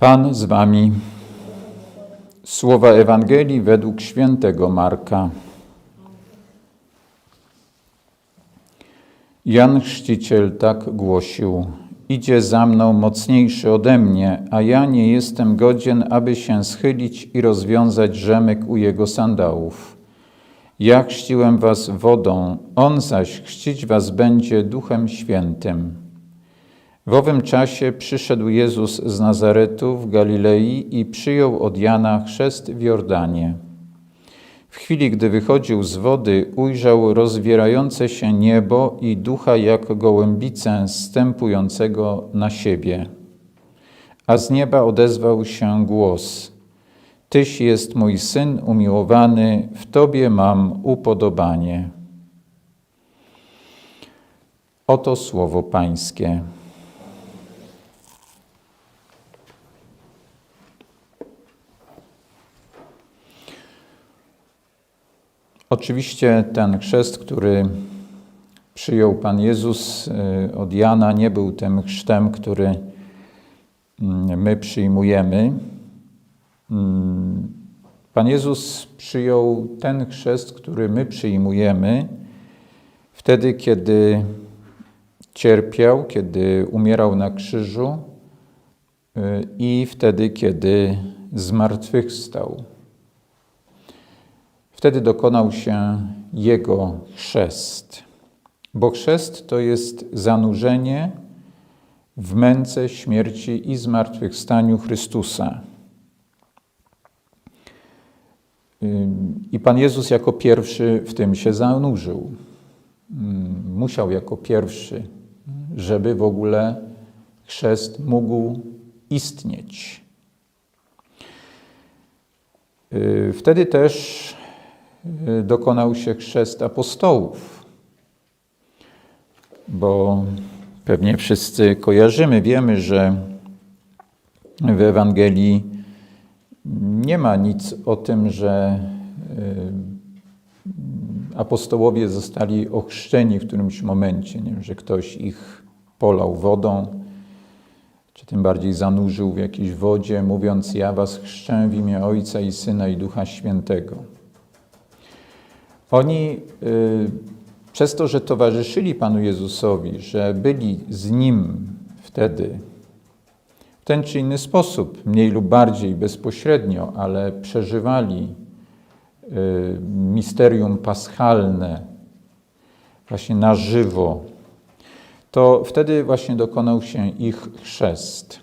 Pan z wami. Słowa Ewangelii według świętego Marka. Jan Chrzciciel tak głosił: Idzie za mną mocniejszy ode mnie, a ja nie jestem godzien, aby się schylić i rozwiązać rzemek u jego sandałów. Ja chrzciłem was wodą, on zaś chrzcić was będzie Duchem Świętym. W owym czasie przyszedł Jezus z Nazaretu w Galilei i przyjął od Jana chrzest w Jordanie. W chwili, gdy wychodził z wody, ujrzał rozwierające się niebo i ducha jak gołębicę stępującego na siebie. A z nieba odezwał się głos: Tyś jest mój syn umiłowany, w tobie mam upodobanie. Oto słowo Pańskie. Oczywiście ten chrzest, który przyjął Pan Jezus y, od Jana, nie był tym chrztem, który mm, my przyjmujemy. Mm, Pan Jezus przyjął ten chrzest, który my przyjmujemy wtedy, kiedy cierpiał, kiedy umierał na krzyżu y, i wtedy, kiedy zmartwychwstał. Wtedy dokonał się jego chrzest. Bo chrzest to jest zanurzenie w męce śmierci i zmartwychwstaniu Chrystusa. I Pan Jezus jako pierwszy w tym się zanurzył. Musiał jako pierwszy, żeby w ogóle chrzest mógł istnieć. Wtedy też dokonał się chrzest apostołów, bo pewnie wszyscy kojarzymy, wiemy, że w Ewangelii nie ma nic o tym, że apostołowie zostali ochrzczeni w którymś momencie, nie? że ktoś ich polał wodą, czy tym bardziej zanurzył w jakiejś wodzie, mówiąc: Ja was chrzczę w imię Ojca i Syna i Ducha Świętego. Oni y, przez to, że towarzyszyli Panu Jezusowi, że byli z Nim wtedy w ten czy inny sposób, mniej lub bardziej bezpośrednio, ale przeżywali y, misterium paschalne właśnie na żywo, to wtedy właśnie dokonał się ich chrzest.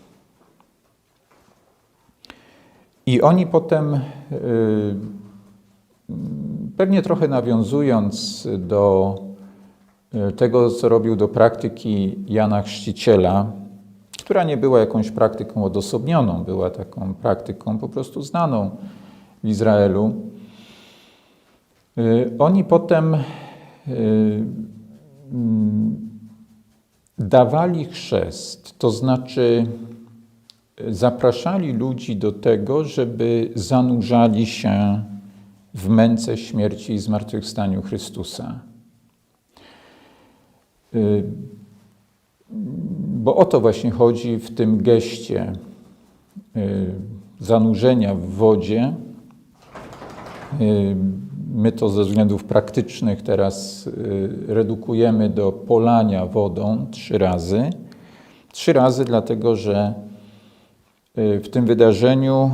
I oni potem y, Pewnie trochę nawiązując do e, tego, co robił do praktyki Jana Chrzciciela, która nie była jakąś praktyką odosobnioną, była taką praktyką po prostu znaną w Izraelu. E, oni potem e, mm, dawali chrzest, to znaczy zapraszali ludzi do tego, żeby zanurzali się w męce śmierci i zmartwychwstaniu Chrystusa. Y, bo o to właśnie chodzi w tym geście y, zanurzenia w wodzie. Y, my to ze względów praktycznych teraz redukujemy do polania wodą trzy razy. Trzy razy, dlatego że w tym wydarzeniu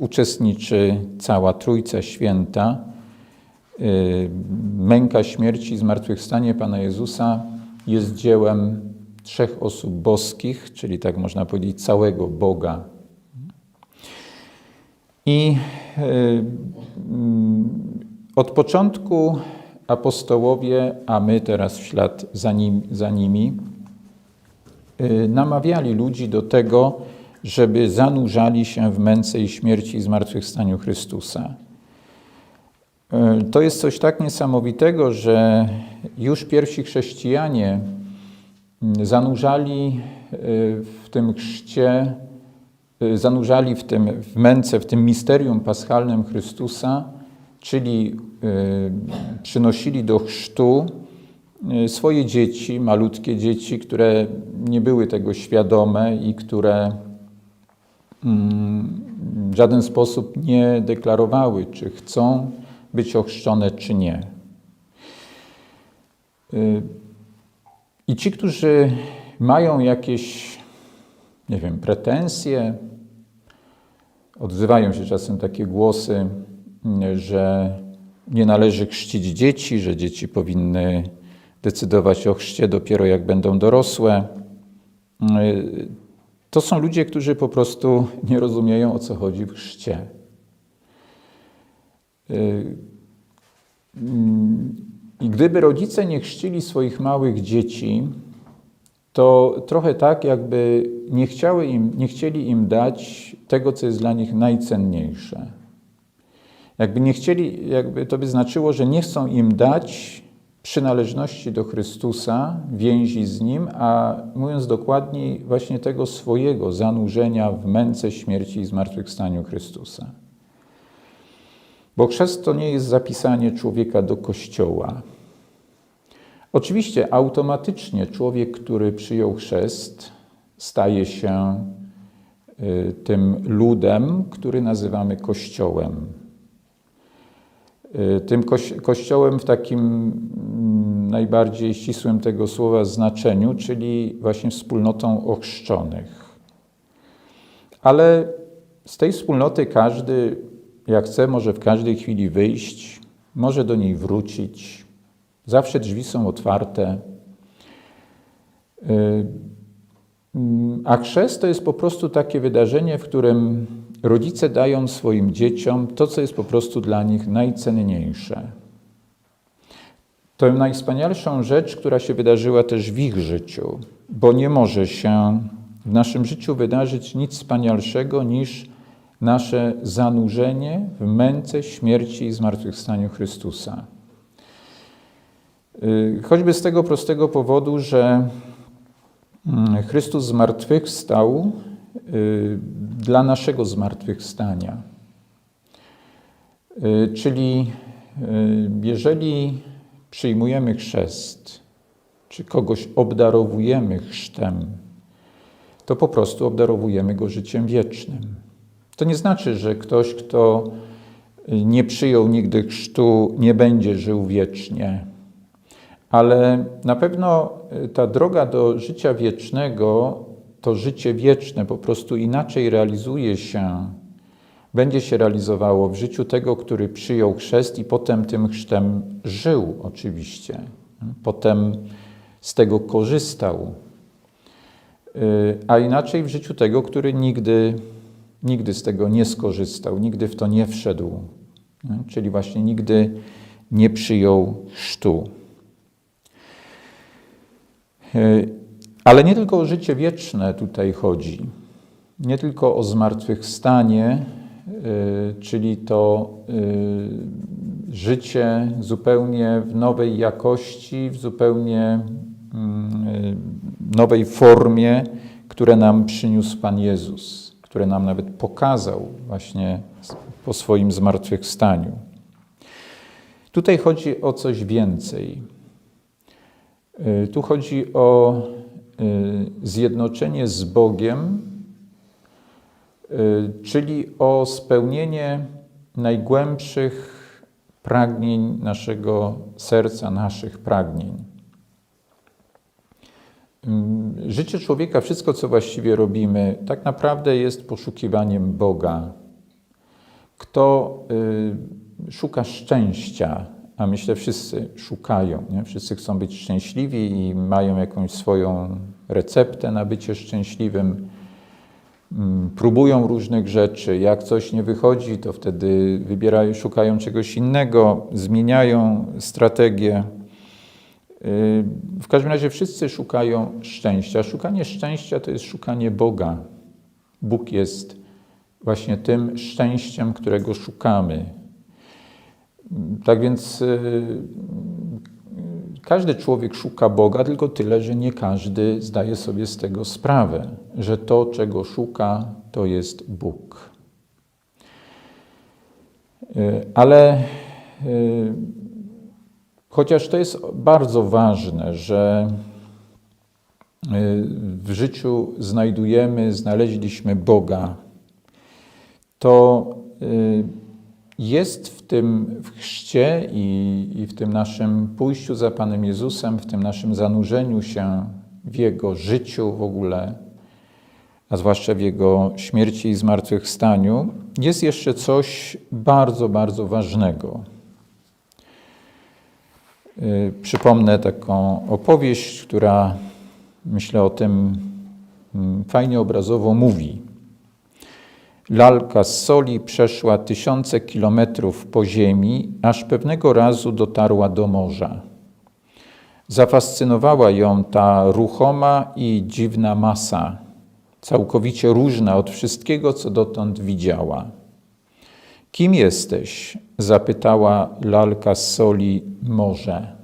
uczestniczy cała Trójca Święta. Y, męka śmierci i zmartwychwstanie Pana Jezusa jest dziełem trzech osób boskich, czyli tak można powiedzieć całego Boga. I y, od początku apostołowie, a my teraz w ślad za, nim, za nimi, namawiali ludzi do tego, żeby zanurzali się w męce i śmierci i zmartwychwstaniu Chrystusa. E, to jest coś tak niesamowitego, że już pierwsi chrześcijanie mm, zanurzali e, w tym chrzcie, e, zanurzali w tym w męce, w tym misterium paschalnym Chrystusa, czyli przynosili do chrztu swoje dzieci, malutkie dzieci, które nie były tego świadome i które w żaden sposób nie deklarowały, czy chcą być ochrzczone, czy nie. Y, I ci, którzy mają jakieś, nie wiem, pretensje, odzywają się czasem takie głosy, że nie należy chrzcić dzieci, że dzieci powinny decydować o chrzcie dopiero jak będą dorosłe. To są ludzie, którzy po prostu nie rozumieją, o co chodzi w chrzcie. I gdyby rodzice nie chrzcili swoich małych dzieci, to trochę tak, jakby nie, chciały im, nie chcieli im dać tego, co jest dla nich najcenniejsze. Jakby nie chcieli, jakby to by znaczyło, że nie chcą im dać przynależności do Chrystusa, więzi z Nim, a mówiąc dokładniej, właśnie tego swojego zanurzenia w męce śmierci i zmartwychwstaniu Chrystusa. Bo chrzest to nie jest zapisanie człowieka do kościoła. Oczywiście automatycznie człowiek, który przyjął chrzest, staje się y, tym ludem, który nazywamy kościołem. Y, tym kościołem w takim mm, najbardziej ścisłym tego słowa znaczeniu, czyli właśnie wspólnotą ochrzczonych. Ale z tej wspólnoty każdy, jak chce, może w każdej chwili wyjść, może do niej wrócić. Zawsze drzwi są otwarte. Y, mm, a chrzest to jest po prostu takie wydarzenie, w którym rodzice dają swoim dzieciom to, co jest po prostu dla nich najcenniejsze. To najwspanialszą rzecz, która się wydarzyła też w ich życiu, bo nie może się w naszym życiu wydarzyć nic wspanialszego niż nasze zanurzenie w męce, śmierci i zmartwychwstaniu Chrystusa. Y, choćby z tego prostego powodu, że mm, Chrystus zmartwychwstał dla naszego zmartwychwstania. Y, czyli jeżeli przyjmujemy chrzest, czy kogoś obdarowujemy chrztem, to po prostu obdarowujemy go życiem wiecznym. To nie znaczy, że ktoś, kto nie przyjął nigdy chrztu, nie będzie żył wiecznie ale na pewno y, ta droga do życia wiecznego, to życie wieczne po prostu inaczej realizuje się, będzie się realizowało w życiu tego, który przyjął chrzest i potem tym chrztem żył oczywiście. Potem z tego korzystał. Y, a inaczej w życiu tego, który nigdy, nigdy z tego nie skorzystał, nigdy w to nie wszedł, czyli właśnie nigdy nie przyjął chrztu. Ale nie tylko o życie wieczne tutaj chodzi, nie tylko o zmartwychwstanie, e, czyli to e, życie zupełnie w nowej jakości, w zupełnie mm, nowej formie, które nam przyniósł Pan Jezus, które nam nawet pokazał właśnie po swoim zmartwychwstaniu. Tutaj chodzi o coś więcej. Y, tu chodzi o y, zjednoczenie z Bogiem, y, czyli o spełnienie najgłębszych pragnień naszego serca, naszych pragnień. Życie człowieka, wszystko co właściwie robimy, tak naprawdę jest poszukiwaniem Boga. Kto szuka szczęścia, a myślę wszyscy szukają, nie? wszyscy chcą być szczęśliwi i mają jakąś swoją receptę na bycie szczęśliwym. Mm, próbują różnych rzeczy. Jak coś nie wychodzi, to wtedy wybierają, szukają czegoś innego, zmieniają strategię. Y, w każdym razie wszyscy szukają szczęścia. Szukanie szczęścia to jest szukanie Boga. Bóg jest właśnie tym szczęściem, którego szukamy. Tak więc y, każdy człowiek szuka Boga, tylko tyle, że nie każdy zdaje sobie z tego sprawę, że to, czego szuka, to jest Bóg. Y, ale y, chociaż to jest bardzo ważne, że w życiu znajdujemy, znaleźliśmy Boga, to jest w tym w chrzcie i, i w tym naszym pójściu za Panem Jezusem, w tym naszym zanurzeniu się w Jego życiu w ogóle, a zwłaszcza w Jego śmierci i zmartwychwstaniu, jest jeszcze coś bardzo, bardzo ważnego. Y, przypomnę taką opowieść, która myślę o tym mm, fajnie obrazowo mówi. Lalka z soli przeszła tysiące kilometrów po ziemi, aż pewnego razu dotarła do morza. Zafascynowała ją ta ruchoma i dziwna masa, całkowicie różna od wszystkiego, co dotąd widziała. Kim jesteś? zapytała lalka z soli morze.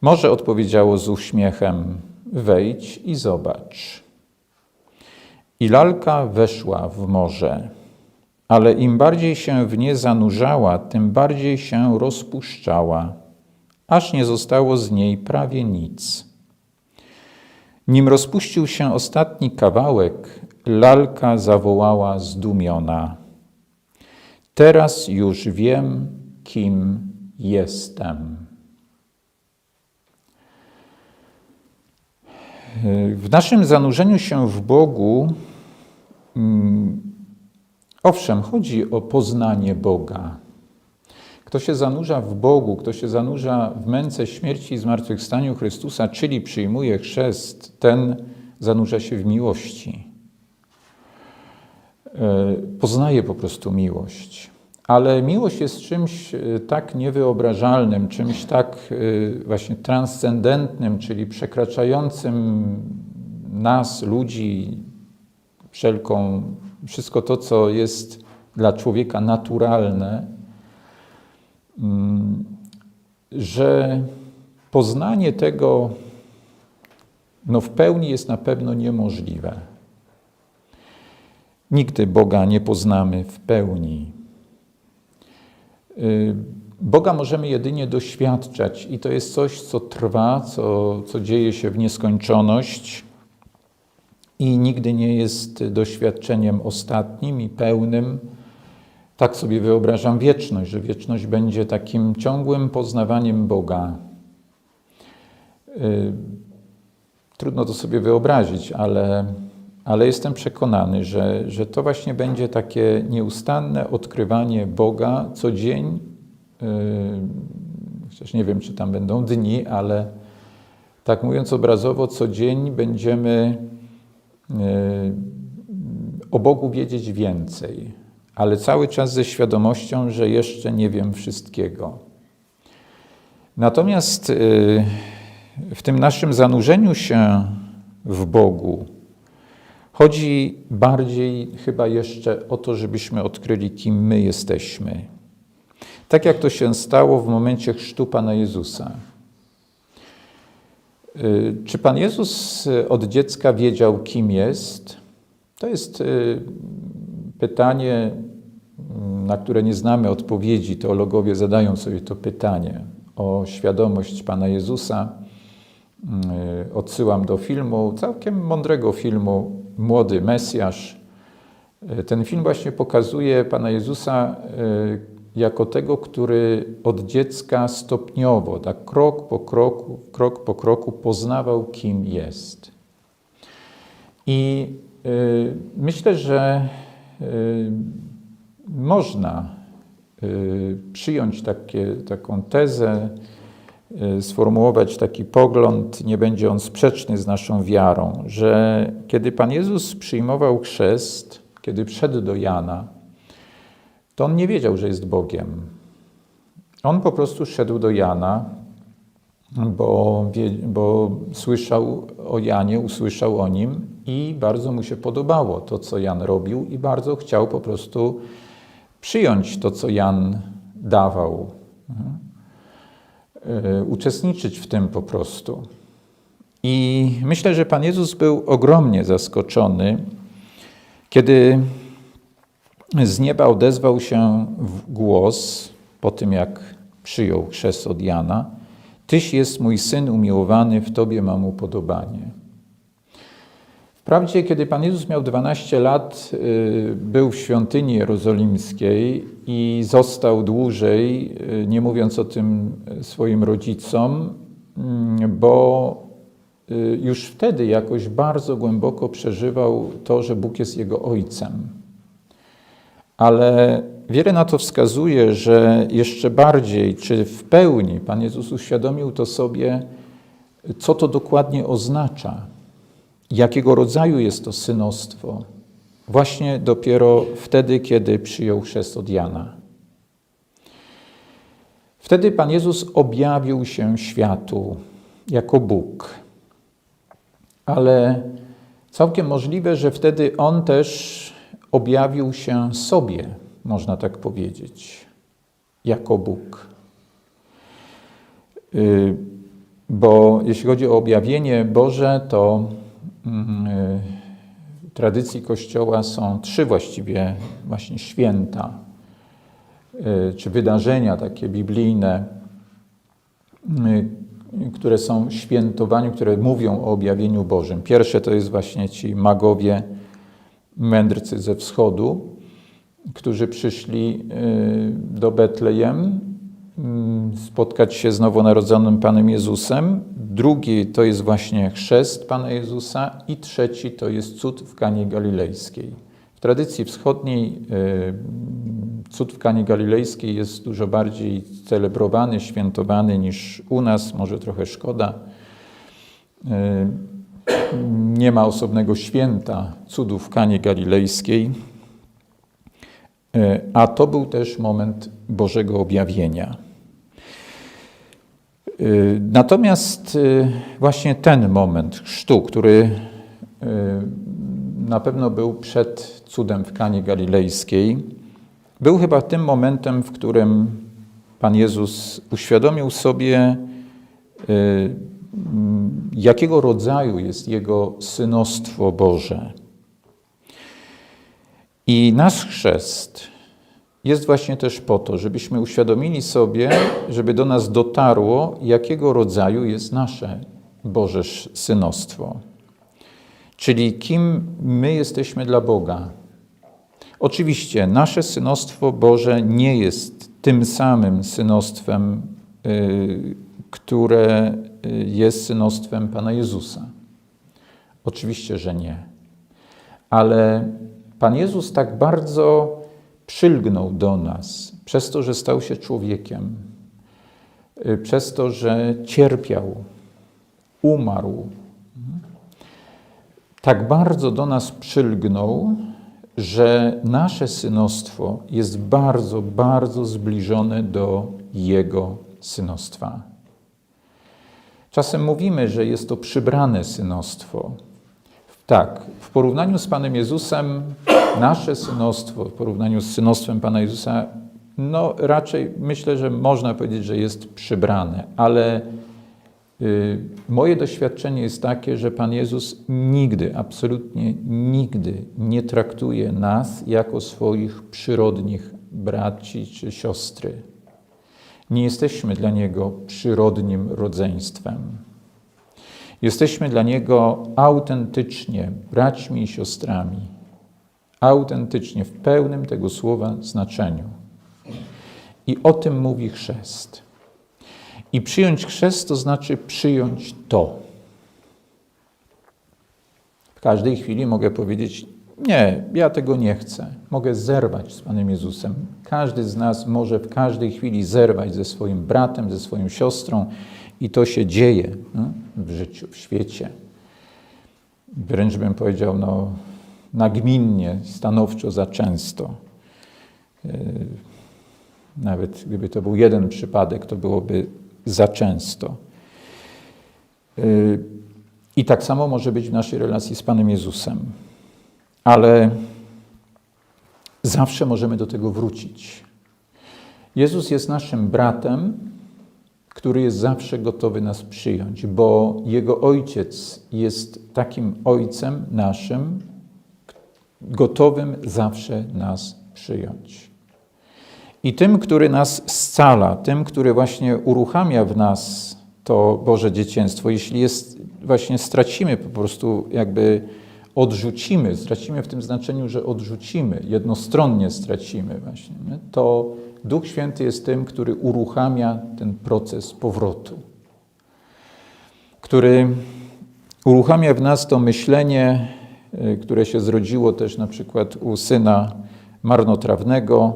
Morze odpowiedziało z uśmiechem: Wejdź i zobacz. I lalka weszła w morze, ale im bardziej się w nie zanurzała, tym bardziej się rozpuszczała, aż nie zostało z niej prawie nic. Nim rozpuścił się ostatni kawałek, lalka zawołała zdumiona: Teraz już wiem, kim jestem. W naszym zanurzeniu się w Bogu, mm, owszem, chodzi o poznanie Boga. Kto się zanurza w Bogu, kto się zanurza w męce śmierci i zmartwychwstaniu Chrystusa, czyli przyjmuje chrzest, ten zanurza się w miłości. E, poznaje po prostu miłość. Ale miłość jest czymś e, tak niewyobrażalnym, czymś tak e, właśnie transcendentnym, czyli przekraczającym nas, ludzi, wszelką, wszystko to, co jest dla człowieka naturalne, mm, że poznanie tego no, w pełni jest na pewno niemożliwe. Nigdy Boga nie poznamy w pełni. Y, Boga możemy jedynie doświadczać i to jest coś, co trwa, co, co dzieje się w nieskończoność i nigdy nie jest doświadczeniem ostatnim i pełnym. Tak sobie wyobrażam wieczność, że wieczność będzie takim ciągłym poznawaniem Boga. Y, trudno to sobie wyobrazić, ale ale jestem przekonany, że, że to właśnie będzie takie nieustanne odkrywanie Boga co dzień. Yy, chociaż nie wiem, czy tam będą dni, ale tak mówiąc obrazowo, co dzień będziemy yy, o Bogu wiedzieć więcej, ale cały czas ze świadomością, że jeszcze nie wiem wszystkiego. Natomiast yy, w tym naszym zanurzeniu się w Bogu, Chodzi bardziej chyba jeszcze o to, żebyśmy odkryli, kim my jesteśmy. Tak jak to się stało w momencie chrztu Pana Jezusa. Y, czy Pan Jezus od dziecka wiedział, kim jest? To jest y, pytanie, na które nie znamy odpowiedzi. Teologowie zadają sobie to pytanie o świadomość Pana Jezusa. Y, odsyłam do filmu, całkiem mądrego filmu młody Mesjasz. E, ten film właśnie pokazuje Pana Jezusa e, jako tego, który od dziecka stopniowo, tak krok po kroku, krok po kroku poznawał, kim jest. I e, myślę, że można przyjąć takie, taką tezę, sformułować taki pogląd, nie będzie on sprzeczny z naszą wiarą, że kiedy Pan Jezus przyjmował chrzest, kiedy wszedł do Jana, to on nie wiedział, że jest Bogiem. On po prostu szedł do Jana, bo, bo słyszał o Janie, usłyszał o nim i bardzo mu się podobało to, co Jan robił, i bardzo chciał po prostu przyjąć to, co Jan dawał. Mhm. E, uczestniczyć w tym po prostu. I myślę, że Pan Jezus był ogromnie zaskoczony, kiedy z nieba odezwał się głos po tym, jak przyjął chrzest od Jana: Tyś jest mój syn umiłowany, w Tobie mam upodobanie. Wprawdzie, kiedy Pan Jezus miał 12 lat, y, był w świątyni jerozolimskiej i został dłużej, y, nie mówiąc o tym swoim rodzicom, mm, bo y, już wtedy jakoś bardzo głęboko przeżywał to, że Bóg jest jego ojcem. Ale wiele na to wskazuje, że jeszcze bardziej, czy w pełni Pan Jezus uświadomił to sobie, co to dokładnie oznacza, jakiego rodzaju jest to synostwo, właśnie dopiero wtedy, kiedy przyjął chrzest od Jana. Wtedy Pan Jezus objawił się światu jako Bóg. Ale całkiem możliwe, że wtedy On też objawił się sobie, można tak powiedzieć, jako Bóg. Y, bo jeśli chodzi o objawienie Boże, to tradycji Kościoła są trzy właściwie właśnie święta, y, czy wydarzenia takie biblijne, które są świętowaniem, które mówią o objawieniu Bożym. Pierwsze to jest właśnie ci magowie, mędrcy ze wschodu, którzy przyszli do Betlejem Mm, spotkać się z nowonarodzonym Panem Jezusem. Drugi to jest właśnie chrzest Pana Jezusa i trzeci to jest cud w Kanie Galilejskiej. W tradycji wschodniej y, cud w Kanie Galilejskiej jest dużo bardziej celebrowany, świętowany niż u nas, może trochę szkoda. Y, nie ma osobnego święta cudów w Kanie Galilejskiej, y, a to był też moment Bożego objawienia. Y, natomiast y, właśnie ten moment chrztu, który y, na pewno był przed cudem w Kanie Galilejskiej, był chyba tym momentem, w którym Pan Jezus uświadomił sobie, jakiego rodzaju jest Jego synostwo Boże. I nasz chrzest jest właśnie też po to, żebyśmy uświadomili sobie, żeby do nas dotarło, jakiego rodzaju jest nasze Boże synostwo. Czyli kim my jesteśmy dla Boga. Oczywiście nasze synostwo Boże nie jest tym samym synostwem, y, które y, jest synostwem Pana Jezusa. Oczywiście, że nie. Ale Pan Jezus tak bardzo przylgnął do nas przez to, że stał się człowiekiem, y, przez to, że cierpiał, umarł. Tak bardzo do nas przylgnął, że nasze synostwo jest bardzo, bardzo zbliżone do Jego synostwa. Czasem mówimy, że jest to przybrane synostwo. Tak, w porównaniu z Panem Jezusem nasze synostwo w porównaniu z synostwem Pana Jezusa, no raczej myślę, że można powiedzieć, że jest przybrane, ale y, moje doświadczenie jest takie, że Pan Jezus nigdy, absolutnie nigdy nie traktuje nas jako swoich przyrodnich braci czy siostry. Nie jesteśmy dla Niego przyrodnim rodzeństwem. Jesteśmy dla Niego autentycznie braćmi i siostrami autentycznie, w pełnym tego słowa znaczeniu. I o tym mówi chrzest. I przyjąć chrzest to znaczy przyjąć to. W każdej chwili mogę powiedzieć: Nie, ja tego nie chcę. Mogę zerwać z Panem Jezusem. Każdy z nas może w każdej chwili zerwać ze swoim bratem, ze swoją siostrą, i to się dzieje no, w życiu, w świecie. Wręcz bym powiedział, no, nagminnie, stanowczo za często. E, nawet gdyby to był jeden przypadek, to byłoby za często. E, I tak samo może być w naszej relacji z Panem Jezusem. Ale zawsze możemy do tego wrócić. Jezus jest naszym bratem, który jest zawsze gotowy nas przyjąć, bo Jego Ojciec jest takim Ojcem naszym, gotowym zawsze nas przyjąć. I tym, który nas scala, tym, który właśnie uruchamia w nas to Boże dzieciństwo, jeśli jest, właśnie stracimy po prostu jakby odrzucimy, stracimy w tym znaczeniu, że odrzucimy, jednostronnie stracimy właśnie, nie? to Duch Święty jest tym, który uruchamia ten proces powrotu, który uruchamia w nas to myślenie, które się zrodziło też na przykład u syna marnotrawnego,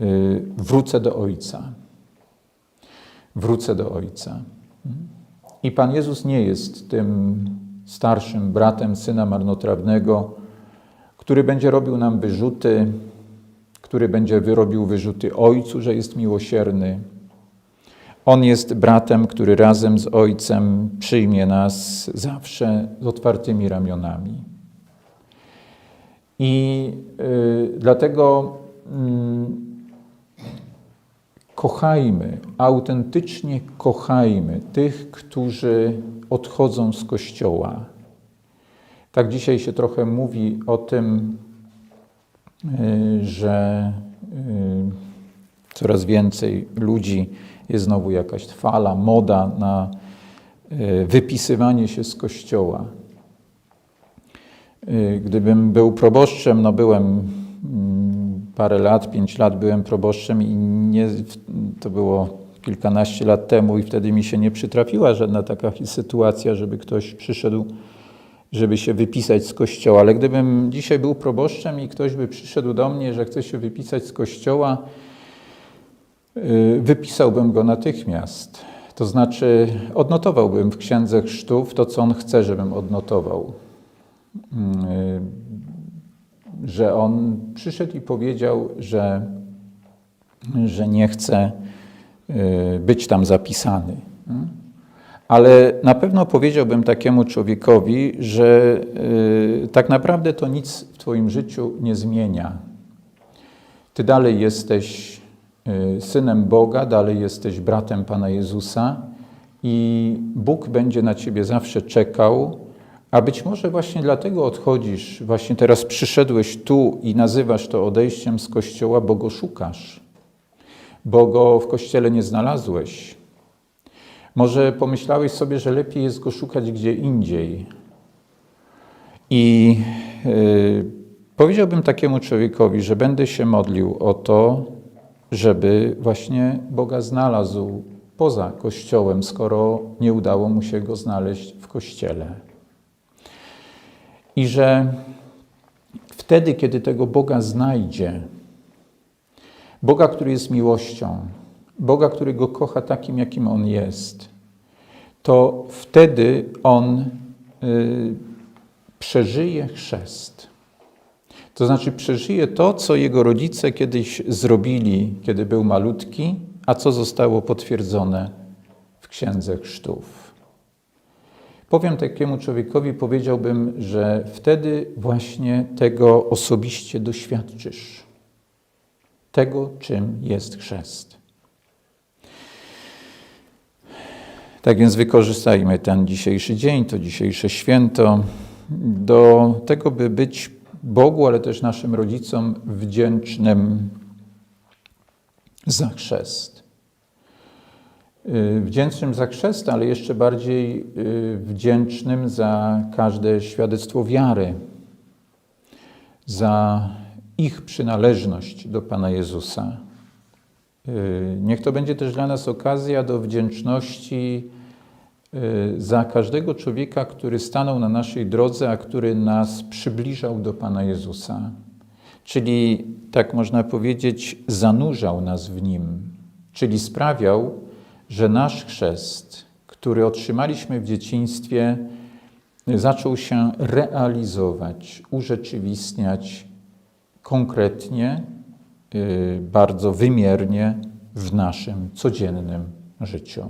y, wrócę do Ojca. Wrócę do Ojca. I Pan Jezus nie jest tym starszym bratem syna marnotrawnego, który będzie robił nam wyrzuty, który będzie wyrobił wyrzuty Ojcu, że jest miłosierny. On jest bratem, który razem z Ojcem przyjmie nas zawsze z otwartymi ramionami. I y, dlatego y, kochajmy, autentycznie kochajmy tych, którzy odchodzą z Kościoła. Tak dzisiaj się trochę mówi o tym, y, że y, coraz więcej ludzi jest znowu jakaś fala, moda na y, wypisywanie się z Kościoła. Y, Gdybym był proboszczem, no byłem mm, parę lat, pięć lat byłem proboszczem i nie, to było kilkanaście lat temu i wtedy mi się nie przytrafiła żadna taka sytuacja, żeby ktoś przyszedł, żeby się wypisać z kościoła. Ale gdybym dzisiaj był proboszczem i ktoś by przyszedł do mnie, że chce się wypisać z kościoła, wypisałbym go natychmiast. To znaczy odnotowałbym w księdze chrztów to, co on chce, żebym odnotował że on przyszedł i powiedział, że, że nie chce y, być tam zapisany. Ale na pewno powiedziałbym takiemu człowiekowi, że y, tak naprawdę to nic w Twoim życiu nie zmienia. Ty dalej jesteś y, synem Boga, dalej jesteś bratem Pana Jezusa i Bóg będzie na Ciebie zawsze czekał, a być może właśnie dlatego odchodzisz, właśnie teraz przyszedłeś tu i nazywasz to odejściem z kościoła, bo go szukasz, bo go w kościele nie znalazłeś. Może pomyślałeś sobie, że lepiej jest go szukać gdzie indziej. I yy, powiedziałbym takiemu człowiekowi, że będę się modlił o to, żeby właśnie Boga znalazł poza kościołem, skoro nie udało mu się go znaleźć w kościele. I że wtedy, kiedy tego Boga znajdzie, Boga, który jest miłością, Boga, który go kocha takim, jakim on jest, to wtedy on y, przeżyje chrzest. To znaczy przeżyje to, co jego rodzice kiedyś zrobili, kiedy był malutki, a co zostało potwierdzone w księdze chrztów. Powiem takiemu człowiekowi, powiedziałbym, że wtedy właśnie tego osobiście doświadczysz. Tego, czym jest chrzest. Tak więc wykorzystajmy ten dzisiejszy dzień, to dzisiejsze święto do tego, by być Bogu, ale też naszym rodzicom wdzięcznym za chrzest. Y, Wdzięcznym za chrzest, ale jeszcze bardziej y, wdzięcznym za każde świadectwo wiary, za ich przynależność do Pana Jezusa. Y, Niech to będzie też dla nas okazja do wdzięczności za każdego człowieka, który stanął na naszej drodze, a który nas przybliżał do Pana Jezusa. Czyli, tak można powiedzieć, zanurzał nas w Nim, czyli sprawiał, że nasz chrzest, który otrzymaliśmy w dzieciństwie, zaczął się realizować, urzeczywistniać konkretnie, bardzo wymiernie w naszym codziennym życiu.